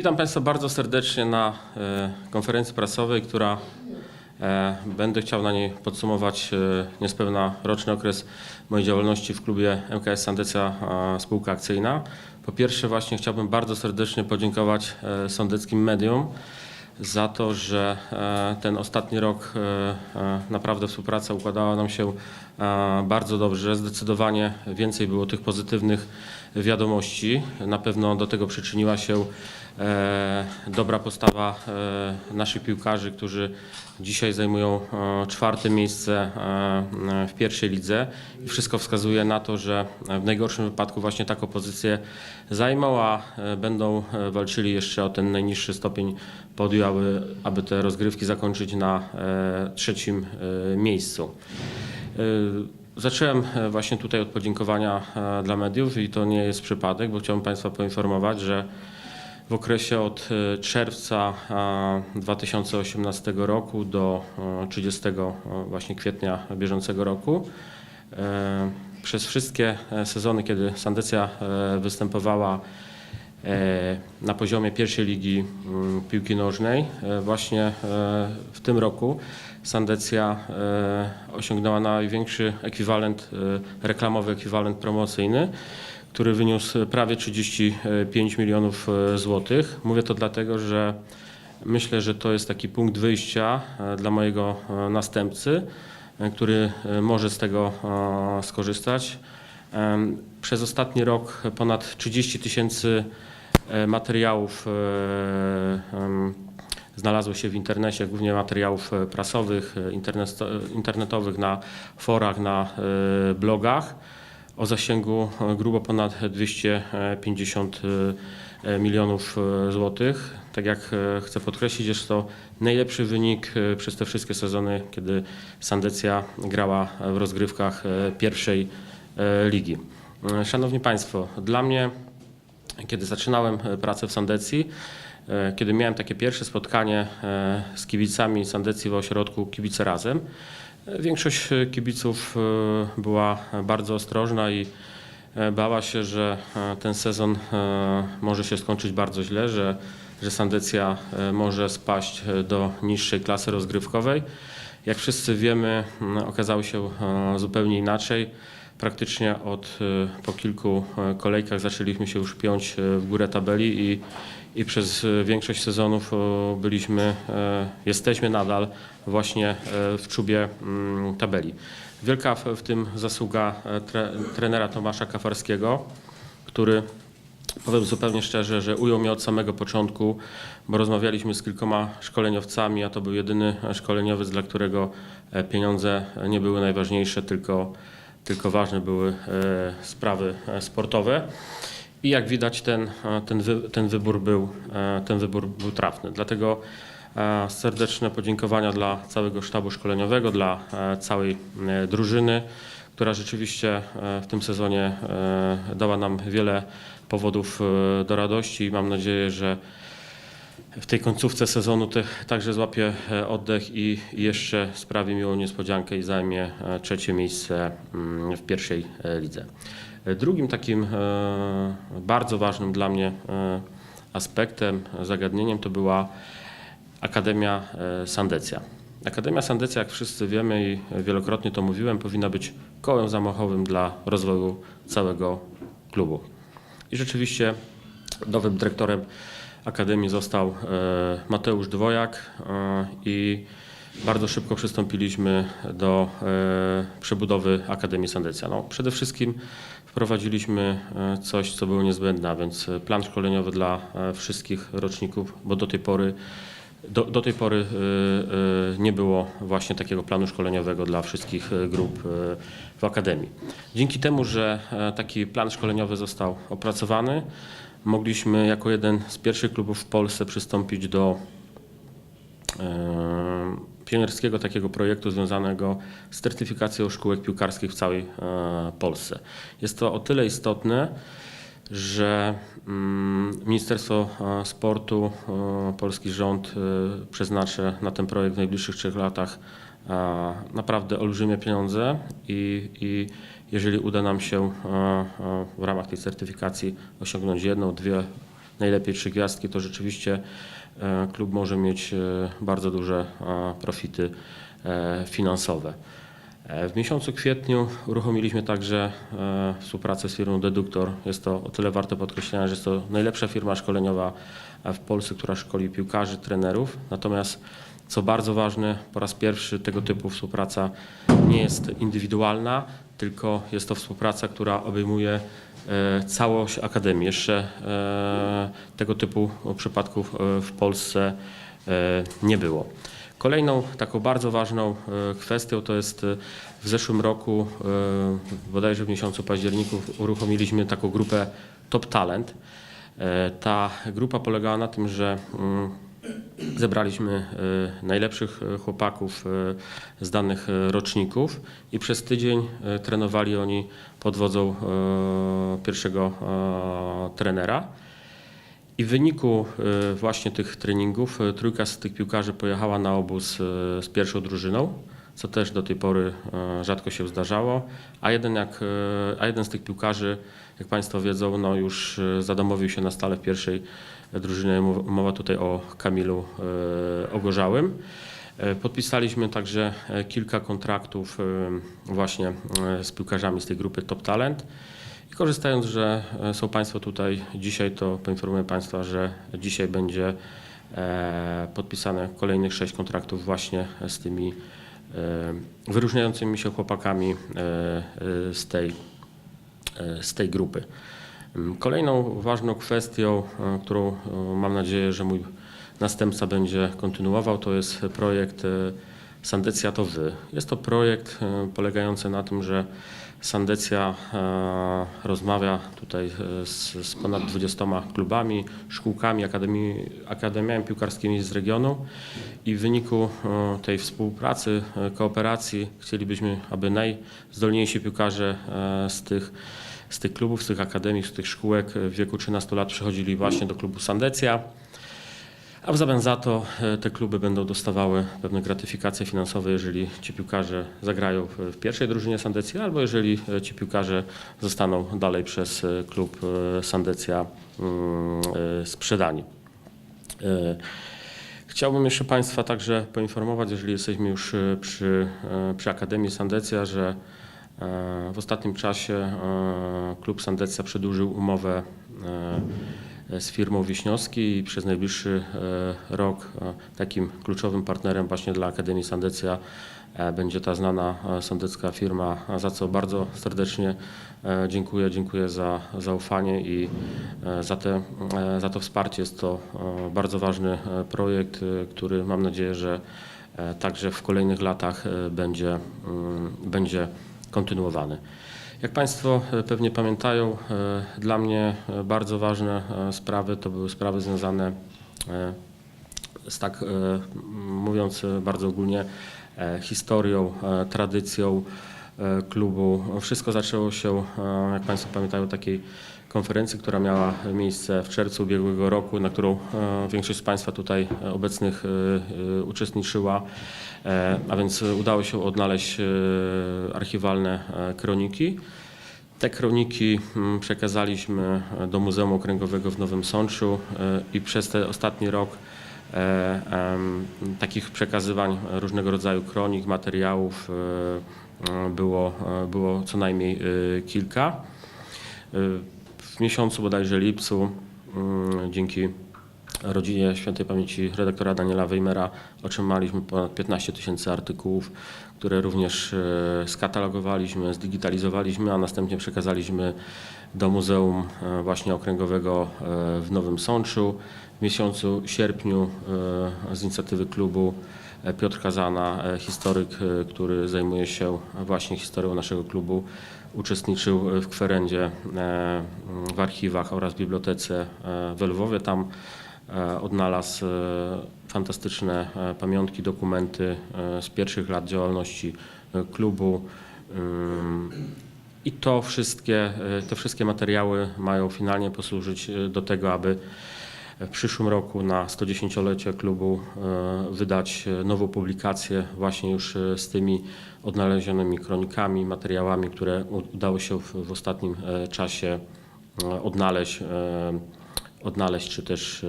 Witam Państwa bardzo serdecznie na e, konferencji prasowej, która e, będę chciał na niej podsumować e, niespełna roczny okres mojej działalności w klubie MKS Sandecja Spółka Akcyjna. Po pierwsze właśnie chciałbym bardzo serdecznie podziękować sądeckim mediom za to, że ten ostatni rok naprawdę współpraca układała nam się bardzo dobrze. Zdecydowanie więcej było tych pozytywnych wiadomości. Na pewno do tego przyczyniła się e, dobra postawa e, naszych piłkarzy, którzy dzisiaj zajmują e, czwarte miejsce w pierwszej lidze. I wszystko wskazuje na to, że w najgorszym wypadku właśnie taką pozycję zajmą, a będą walczyli jeszcze o ten najniższy stopień podium, aby, aby te rozgrywki zakończyć na trzecim miejscu. E, Zacząłem e, właśnie tutaj od podziękowania e, dla mediów i to nie jest przypadek, bo chciałbym Państwa poinformować, że w okresie od czerwca e, 2018 roku do e, 30 właśnie kwietnia bieżącego roku przez wszystkie sezony, kiedy Sandecja występowała na poziomie pierwszej ligi mm, piłki nożnej. Właśnie w tym roku Sandecja e, osiągnęła największy ekwiwalent, e, reklamowy ekwiwalent promocyjny, który wyniósł prawie 35 milionów e, złotych. Mówię to dlatego, że myślę, że to jest taki punkt wyjścia dla mojego następcy, który może z tego skorzystać. Przez ostatni rok ponad 30 tysięcy materiałów e, em, znalazło się w internecie, głównie materiałów e, prasowych, e, internet, internetowych, na forach, na e, blogach o zasięgu e, grubo ponad 250 e, milionów e, złotych. Tak jak e, chcę podkreślić, jest to najlepszy wynik e, przez te wszystkie sezony, kiedy Sandecja grała w rozgrywkach e, pierwszej e, ligi. E, Szanowni Państwo, dla mnie kiedy zaczynałem e, pracę w Sandecji, e, kiedy miałem takie pierwsze spotkanie e, z kibicami Sandecji w ośrodku Kibice Razem, e, większość e, kibiców e, była bardzo ostrożna i e, bała się, że e, ten sezon e, może się skończyć bardzo źle, że, że Sandecja e, może spaść e, do niższej klasy rozgrywkowej. Jak wszyscy wiemy, okazało się e, zupełnie inaczej. Praktycznie od e, po kilku e, kolejkach zaczęliśmy się już piąć e, w górę tabeli i, i przez większość sezonów byliśmy, jesteśmy nadal właśnie w czubie mm, tabeli. Wielka w, tym zasługa tre, trenera Tomasza Kafarskiego, który Powiem zupełnie szczerze, że ujął mnie od samego początku, bo rozmawialiśmy z kilkoma szkoleniowcami, a to był jedyny szkoleniowiec, dla którego pieniądze nie były najważniejsze, tylko, tylko ważne były e, sprawy e, sportowe. I jak widać, ten, e, ten, wy, ten, wybór, był, ten wybór był trafny. Dlatego serdeczne podziękowania dla całego sztabu szkoleniowego, dla całej drużyny, która rzeczywiście w tym sezonie dała nam wiele powodów do radości i mam nadzieję, że w tej końcówce sezonu te, także złapie oddech i jeszcze sprawi miłą niespodziankę i zajmie e, trzecie miejsce mm, w pierwszej e, lidze. E, Drugim takim bardzo ważnym dla mnie aspektem, zagadnieniem to była Akademia Sandecja. Akademia Sandecja, jak wszyscy wiemy i wielokrotnie to mówiłem, powinna być kołem zamachowym dla rozwoju całego klubu. I rzeczywiście nowym dyrektorem Akademii został e, Mateusz Dwojak e, i bardzo szybko przystąpiliśmy do e, przebudowy Akademii Sandecja. No, przede wszystkim wprowadziliśmy coś, co było niezbędne, a więc plan szkoleniowy dla wszystkich roczników, bo do tej pory do, do tej pory nie było właśnie takiego planu szkoleniowego dla wszystkich grup w Akademii. Dzięki temu, że taki plan szkoleniowy został opracowany, mogliśmy jako jeden z pierwszych klubów w Polsce przystąpić do e, pionierskiego takiego projektu związanego z certyfikacją szkółek piłkarskich w całej e, Polsce. Jest to o tyle istotne, że mm, Ministerstwo e, Sportu, polski rząd przeznaczy na ten projekt w najbliższych trzech latach naprawdę olbrzymie pieniądze i, i jeżeli uda nam się w ramach tej certyfikacji osiągnąć jedną, dwie najlepiej trzy gwiazdki, to rzeczywiście e, klub może mieć e, bardzo duże profity e, finansowe. W miesiącu kwietniu uruchomiliśmy także współpracę z firmą Deduktor. Jest to o tyle warte podkreślenia, że jest to najlepsza firma szkoleniowa w Polsce, która szkoli piłkarzy, trenerów. Natomiast co bardzo ważne, po raz pierwszy tego typu współpraca nie jest indywidualna, tylko jest to współpraca, która obejmuje e, całość Akademii. Jeszcze e, tego typu przypadków e, w Polsce nie było. Kolejną taką bardzo ważną kwestią to jest w zeszłym roku, bodajże w miesiącu październiku, uruchomiliśmy taką grupę Top Talent. Ta grupa polegała na tym, że mm, zebraliśmy e, najlepszych e, chłopaków e, z danych roczników i przez tydzień trenowali oni pod wodzą pierwszego trenera. I w wyniku właśnie tych treningów trójka z tych piłkarzy pojechała na obóz z pierwszą drużyną, co też do tej pory rzadko się zdarzało, a jeden, jak, a jeden z tych piłkarzy, jak Państwo wiedzą, no już zadomowił się na stale w pierwszej drużynie. Mów- Mowa tutaj o Kamilu e, Ogorzałym. E, Podpisaliśmy także e, kilka kontraktów właśnie z piłkarzami z tej grupy Top Talent. I korzystając, że są Państwo tutaj dzisiaj, to poinformuję Państwa, że dzisiaj będzie podpisane kolejnych sześć kontraktów właśnie z tymi wyróżniającymi się chłopakami z tej, z tej grupy. Kolejną ważną kwestią, e, którą e, mam nadzieję, że mój następca będzie kontynuował, to jest projekt e, Sandecja to Wy. Jest to projekt polegający na tym, że Sandecja rozmawia tutaj z, z ponad 20 klubami, szkółkami, akademi, akademiami piłkarskimi z regionu i w wyniku tej współpracy, kooperacji chcielibyśmy, aby najzdolniejsi piłkarze z tych z tych klubów, z tych akademii, z tych szkółek w wieku 13 lat przychodzili właśnie do klubu Sandecja. A w zamian za to e, te kluby będą dostawały pewne gratyfikacje finansowe, jeżeli ci piłkarze zagrają w, pierwszej drużynie Sandecji, albo jeżeli e, ci piłkarze zostaną dalej przez e, klub Sandecja mm, sprzedani. Chciałbym jeszcze Państwa także poinformować, jeżeli jesteśmy już przy, przy Akademii Sandecja, że w ostatnim czasie e, klub Sandecja przedłużył umowę e, z firmą Wiśniowski i przez najbliższy e, rok e, takim kluczowym partnerem właśnie dla Akademii Sandecja e, będzie ta znana e, sądecka firma, za co bardzo serdecznie e, dziękuję. Dziękuję za zaufanie i e, za, te, e, za to wsparcie. Jest to e, bardzo ważny e, projekt, e, który mam nadzieję, że e, także w kolejnych latach e, będzie, mm, będzie kontynuowany. Jak Państwo e, pewnie pamiętają, e, dla mnie e, bardzo ważne sprawy to były sprawy związane z tak, mówiąc bardzo ogólnie, historią, tradycją klubu. Wszystko zaczęło się, e, jak Państwo pamiętają, takiej konferencji, która miała miejsce w czerwcu ubiegłego roku, na którą e, większość z Państwa tutaj e, obecnych e, e, uczestniczyła. E, A więc udało się odnaleźć e, archiwalne e, kroniki. Te kroniki mm, przekazaliśmy do Muzeum Okręgowego w Nowym Sączu e, i przez ten ostatni rok e, takich przekazywań różnego rodzaju kronik, materiałów e, e, było, e, było co najmniej e, kilka. E, W miesiącu bodajże lipcu mm, dzięki rodzinie świętej pamięci redaktora Daniela Weimera otrzymaliśmy ponad 15 tysięcy artykułów, które również e, skatalogowaliśmy, zdigitalizowaliśmy, a następnie przekazaliśmy do Muzeum e, właśnie Okręgowego e, w Nowym Sączu. W miesiącu sierpniu e, z inicjatywy klubu e, Piotr Kazana, e, historyk, który zajmuje się właśnie historią naszego klubu, uczestniczył w kwerendzie w archiwach oraz bibliotece w Lwowie. Tam odnalazł fantastyczne pamiątki, dokumenty z pierwszych lat działalności klubu. I to wszystkie, te wszystkie materiały mają finalnie posłużyć do tego, aby w przyszłym roku na 110-lecie klubu e, wydać e, nową publikację właśnie już e, z tymi odnalezionymi kronikami, materiałami, które udało się w, w ostatnim czasie odnaleźć odnaleźć, czy też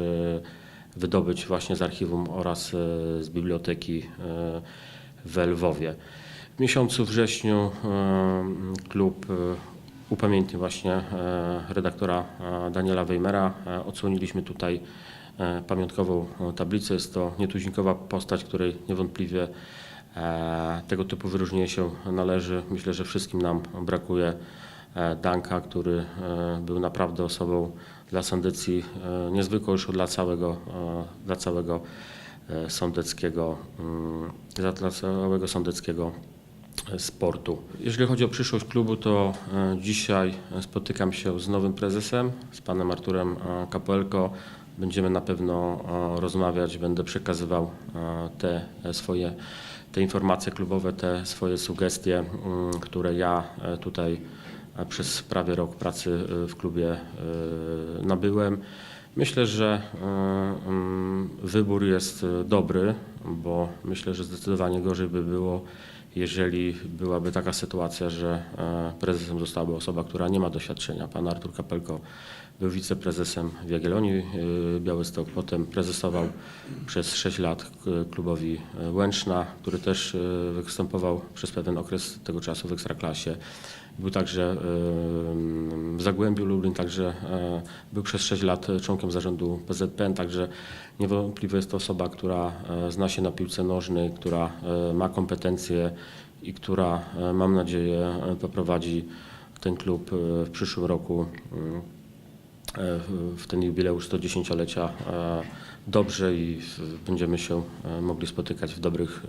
wydobyć właśnie z archiwum oraz z biblioteki w Lwowie. W miesiącu wrześniu klub upamiętnił właśnie e, redaktora e, Daniela Weimera. E, Odsłoniliśmy tutaj pamiątkową tablicę. Jest to nietuzinkowa postać, której niewątpliwie tego typu wyróżnienie się należy. Myślę, że wszystkim nam brakuje Danka, który był naprawdę osobą dla Sandecji niezwykłą już dla całego, e, dla całego sądeckiego, mm, dla całego sądeckiego sportu. Jeżeli chodzi o przyszłość klubu, to e, dzisiaj spotykam się z nowym prezesem, z panem Arturem e, Kapelko. Będziemy na pewno e, rozmawiać, będę przekazywał te swoje te informacje klubowe, te swoje sugestie, które ja tutaj przez prawie rok pracy w klubie nabyłem. Myślę, że wybór jest dobry, bo myślę, że zdecydowanie gorzej by było, jeżeli byłaby taka sytuacja, że e, prezesem zostałaby osoba, która nie ma doświadczenia. Pan Artur Kapelko był wiceprezesem w Jagiellonii e, Białystok, potem prezesował przez 6 lat klubowi e, Łęczna, który też występował przez pewien okres tego czasu w Ekstraklasie. Był także e, w Zagłębiu Lublin, także e, był przez 6 lat członkiem zarządu PZPN, także niewątpliwie jest to osoba, która e, zna się na piłce nożnej, która ma kompetencje i która, mam nadzieję, poprowadzi ten klub w przyszłym roku w- ten jubileusz 110-lecia e, dobrze i będziemy się mogli spotykać w dobrych,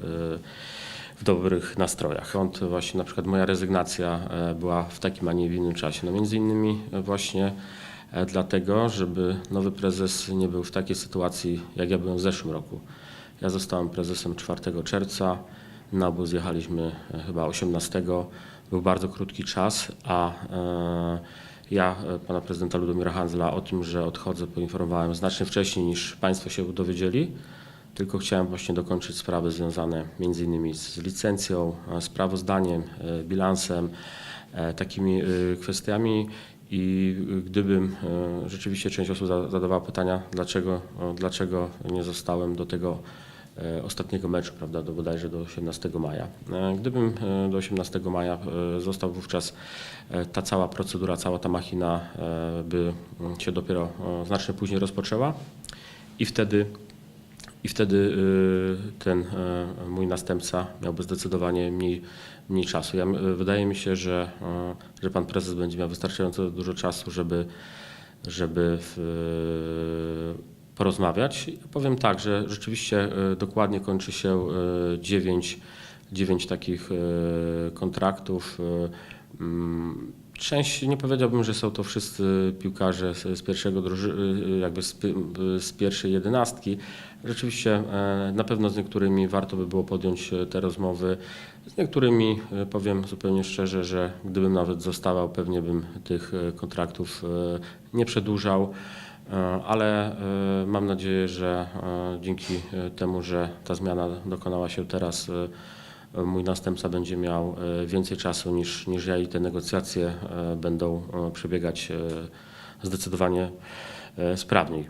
w dobrych nastrojach. Stąd właśnie na przykład moja rezygnacja e, była w takim, a nie w innym czasie. No między innymi właśnie e, dlatego, żeby nowy prezes nie był w takiej sytuacji, jak ja byłem w zeszłym roku. Ja zostałem prezesem 4 czerwca, na obóz jechaliśmy e, chyba 18. Był bardzo krótki czas, a e, ja e, pana prezydenta Ludomira Hanzla o tym, że odchodzę, poinformowałem znacznie wcześniej niż państwo się dowiedzieli. Tylko chciałem właśnie dokończyć sprawy związane między innymi z licencją, sprawozdaniem, e, bilansem, e, takimi e, kwestiami. I gdybym rzeczywiście część osób za- zadawała pytania, dlaczego, dlaczego nie zostałem do tego ostatniego meczu, prawda, do bodajże do 18 maja. Gdybym do 18 maja został wówczas ta cała procedura, cała ta machina by mm, się dopiero znacznie później rozpoczęła i wtedy i wtedy y, ten y, mój następca miałby zdecydowanie mniej, mniej czasu. Ja, wydaje mi się, że, y, że pan prezes będzie miał wystarczająco dużo czasu, żeby, żeby porozmawiać. Powiem tak, że rzeczywiście dokładnie kończy się dziewięć, dziewięć takich kontraktów. Część, nie powiedziałbym, że są to wszyscy piłkarze z, pierwszego y, jakby z, z pierwszej jedenastki. Rzeczywiście e, na pewno z niektórymi warto by było podjąć e, te rozmowy. Z niektórymi e, powiem zupełnie szczerze, że gdybym nawet zostawał, pewnie bym tych kontraktów nie przedłużał. Ale mam nadzieję, że dzięki temu, że ta zmiana dokonała się teraz, mój następca będzie miał e, więcej czasu niż, niż ja i te negocjacje e, będą e, przebiegać zdecydowanie sprawniej.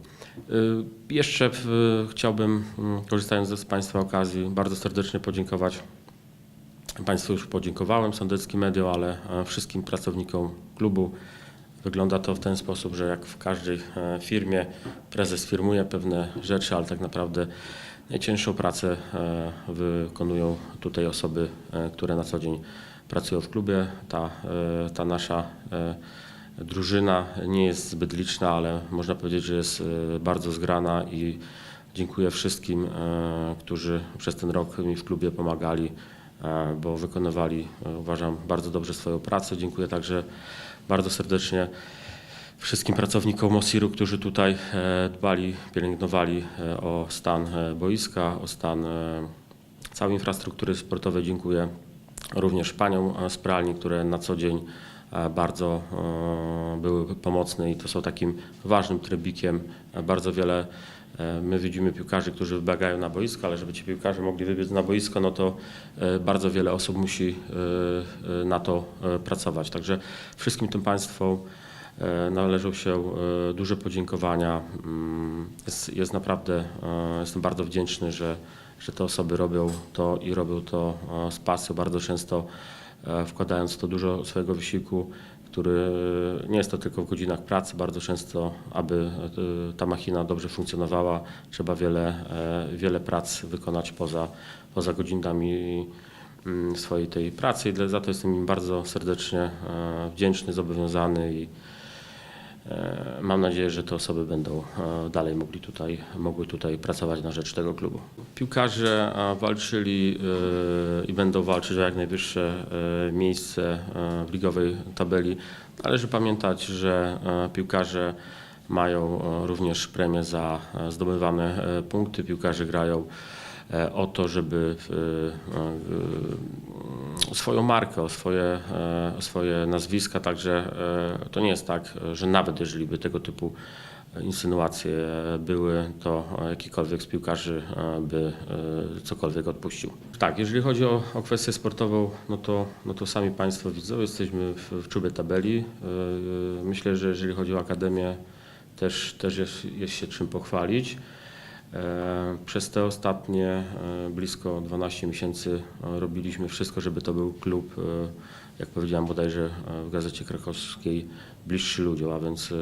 Jeszcze chciałbym, mm, korzystając z Państwa okazji, bardzo serdecznie podziękować Państwu już podziękowałem, Sądeckim Medio, ale wszystkim pracownikom klubu. Wygląda to w ten sposób, że jak w każdej firmie prezes firmuje pewne rzeczy, ale tak naprawdę najcięższą pracę e, wykonują tutaj osoby, e, które na co dzień pracują w klubie. Ta, e, ta nasza drużyna nie jest zbyt liczna, ale można powiedzieć, że jest bardzo zgrana i dziękuję wszystkim, którzy przez ten rok mi w klubie pomagali, bo wykonywali, uważam, bardzo dobrze swoją pracę. Dziękuję także bardzo serdecznie wszystkim pracownikom Mosiru, którzy tutaj e, dbali, pielęgnowali e, o stan e, boiska, o stan całej infrastruktury sportowej. Dziękuję również paniom z pralni, które na co dzień bardzo były pomocne i to są takim ważnym trybikiem. Bardzo wiele my widzimy piłkarzy, którzy wybiegają na boisko, ale żeby ci piłkarze mogli wybiec na boisko, no to bardzo wiele osób musi na to pracować. Także wszystkim tym Państwu należą się e, duże podziękowania. Mm, Jest, jest naprawdę, e, jestem bardzo wdzięczny, że, że te osoby robią to i robią to e, z pasją, bardzo często e, wkładając to dużo swojego wysiłku, który nie jest to tylko w godzinach pracy. Bardzo często, aby e, ta machina dobrze funkcjonowała, trzeba wiele, e, wiele prac wykonać poza, poza godzinami mm, swojej tej pracy i za to jestem im bardzo serdecznie e, wdzięczny, zobowiązany i e, mam nadzieję, że te osoby będą e, dalej mogli tutaj, mogły tutaj pracować na rzecz tego klubu. Piłkarze e, walczyli e, i będą walczyć o jak najwyższe e, miejsce e, w ligowej tabeli. Należy pamiętać, że e, piłkarze mają e, również premię za e, zdobywane e, punkty. Piłkarze grają e, o to, żeby e, w, swoją markę, o swoje, e, o swoje nazwiska, także e, to nie jest tak, że nawet jeżeli by tego typu insynuacje były, to jakikolwiek z piłkarzy e, by e, cokolwiek odpuścił. Tak, jeżeli chodzi o, o kwestię sportową, no to, no to sami Państwo widzą, jesteśmy w, w czubie tabeli. E, Myślę, że jeżeli chodzi o Akademię, też, też jest, jest się czym pochwalić. E, Przez te ostatnie e, blisko 12 miesięcy e, robiliśmy wszystko, żeby to był klub, jak powiedziałem bodajże w Gazecie Krakowskiej, bliższy ludziom, a więc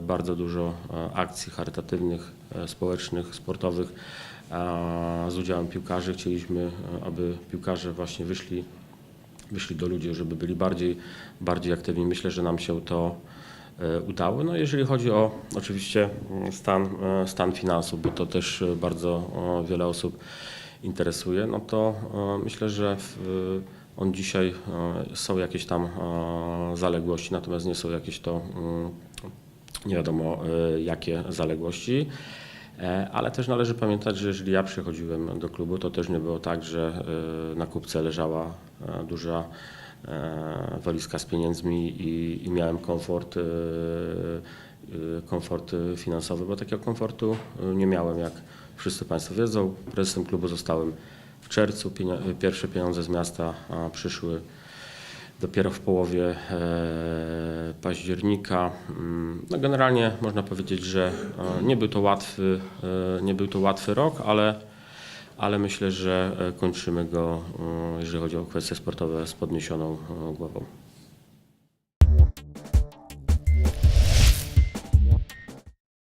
bardzo dużo akcji charytatywnych, społecznych, sportowych z udziałem piłkarzy. Chcieliśmy, aby piłkarze właśnie wyszli, wyszli do ludzi, żeby byli bardziej, bardziej aktywni. Myślę, że nam się to e, udało. No jeżeli chodzi o oczywiście mm, stan, e, stan finansów, bo to też e, bardzo wiele osób interesuje, no to myślę, że on dzisiaj są jakieś tam zaległości, natomiast nie są jakieś to mm, nie wiadomo jakie zaległości. Ale też należy pamiętać, że jeżeli ja przychodziłem do klubu, to też nie było tak, że na kupce leżała duża walizka z pieniędzmi i, i miałem komfort, e, e, komfort finansowy, bo takiego komfortu e, nie miałem, jak wszyscy Państwo wiedzą. Prezesem klubu zostałem w czerwcu. Pierwsze pieniądze z miasta przyszły dopiero w połowie e, października. Mm, No generalnie można powiedzieć, że e, nie był to łatwy, e, nie był to łatwy rok, ale, ale myślę, że e, kończymy go, e, jeżeli chodzi o kwestie sportowe, z podniesioną e, głową.